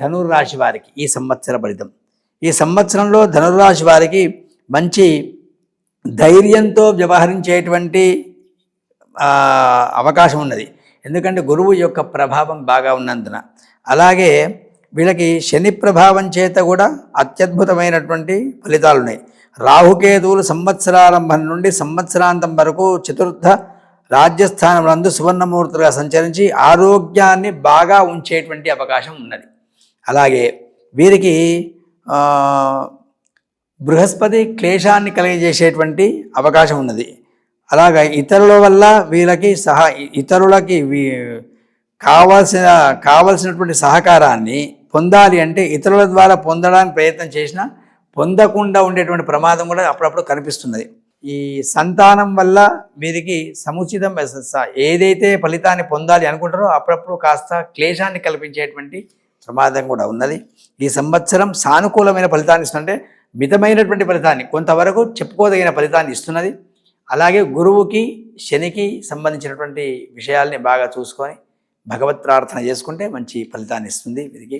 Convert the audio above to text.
ధనుర్రాశి వారికి ఈ సంవత్సర ఫలితం. ఈ సంవత్సరంలో ధనుర్రాశి వారికి మంచి ధైర్యంతో వ్యవహరించేటువంటి అవకాశం ఉన్నది. ఎందుకంటే గురువు యొక్క ప్రభావం బాగా ఉన్నందున. అలాగే వీళ్ళకి శని ప్రభావం చేత కూడా అత్యద్భుతమైనటువంటి ఫలితాలు ఉన్నాయి. రాహుకేతువులు సంవత్సరారంభం నుండి సంవత్సరాంతం వరకు చతుర్థ రాజ్యస్థానం నందు సువర్ణమూర్తులుగా సంచరించి ఆరోగ్యాన్ని బాగా ఉంచేటువంటి అవకాశం ఉన్నది. అలాగే వీరికి బృహస్పతి క్లేశాన్ని కలిగజేసేటువంటి అవకాశం ఉన్నది. అలాగే ఇతరుల వల్ల వీళ్ళకి సహా ఇతరులకి వీ- కావాల్సిన కావలసినటువంటి సహకారాన్ని పొందాలి అంటే ఇతరుల ద్వారా పొందడానికి ప్రయత్నం చేసినా పొందకుండా ఉండేటువంటి ప్రమాదం కూడా అప్పుడప్పుడు కనిపిస్తున్నది. ఈ సంతానం వల్ల వీరికి సముచితం ఏదైతే ఫలితాన్ని పొందాలి అనుకుంటారో అప్పుడప్పుడు కాస్త క్లేశాన్ని కల్పించేటువంటి ప్రమాదం కూడా ఉన్నది. ఈ సంవత్సరం సానుకూలమైన ఫలితాన్ని ఇస్తుంటే మితమైనటువంటి ఫలితాన్ని కొంతవరకు చెప్పుకోదగిన ఫలితాన్ని ఇస్తున్నది. అలాగే గురువుకి శనికి సంబంధించినటువంటి విషయాల్ని బాగా చూసుకొని భగవత్ ప్రార్థన చేసుకుంటే మంచి ఫలితాన్ని ఇస్తుంది వీరికి.